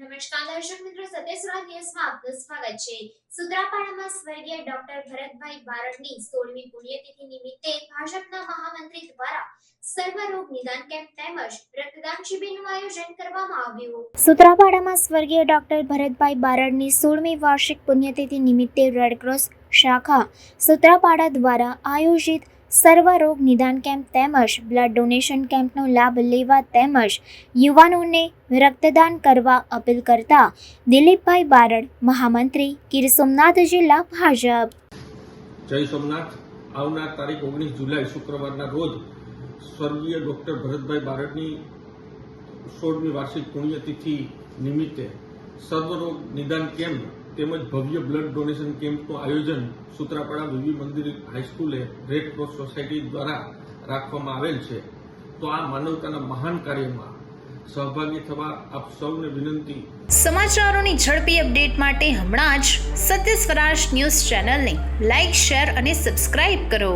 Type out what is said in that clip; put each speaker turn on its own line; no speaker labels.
સત્યસરા ન્યૂઝમાં આપનું સ્વાગત છે. સુત્રાપાડામાં સ્વર્ગીય ડોક્ટર ભરતભાઈ બારડની સોળમી પુણ્યતિથિ નિમિત્તે ભાજપના મહામંત્રી દ્વારા સર્વરોગ નિદાન કેમ્પ તેમજ રક્તદાન શિબિરનું આયોજન કરવામાં આવ્યું. સુત્રાપાડામાં સ્વર્ગીય ડોક્ટર ભરતભાઈ બારડની સોળમી વાર્ષિક પુણ્યતિથિ નિમિત્તે રેડક્રોસ શાખા સુત્રાપાડા દ્વારા આયોજિત સર્વરોગ નિદાન કેમ્પ તેમજ બ્લડ ડોનેશન કેમ્પનો લાભ લેવા તેમજ યુવાનોને રક્તદાન કરવા અપીલ કરતા દિલીપભાઈ બારડ, મહામંત્રી ગીર સોમનાથ જિલ્લા ભાજપ.
જય સોમનાથ. આવનાર તારીખ ઓગણીસ જુલાઈ શુક્રવારના રોજ સ્વર્ગીય ડોક્ટર ભરતભાઈ બારડની સોળમી વાર્ષિક પુણ્યતિથિ નિમિત્તે સર્વરોગ નિદાન કેમ્પ તેમજ ભવ્ય બ્લડ ડોનેશન કેમ્પનું આયોજન સુત્રાપાડા વિવી મંદિર હાઈસ્કૂલે રેડ ક્રોસ સોસાયટી દ્વારા રાખવામાં આવેલ છે. તો આ માનવતાના મહાન કાર્યમાં સહભાગી થવા આપ સૌને વિનંતી.
સમાચારોની ઝડપી અપડેટ માટે હમણાં જ સત્ય સ્વરાજ ન્યૂઝ ચેનલને લાઇક શેર અને સબસ્ક્રાઇબ કરો.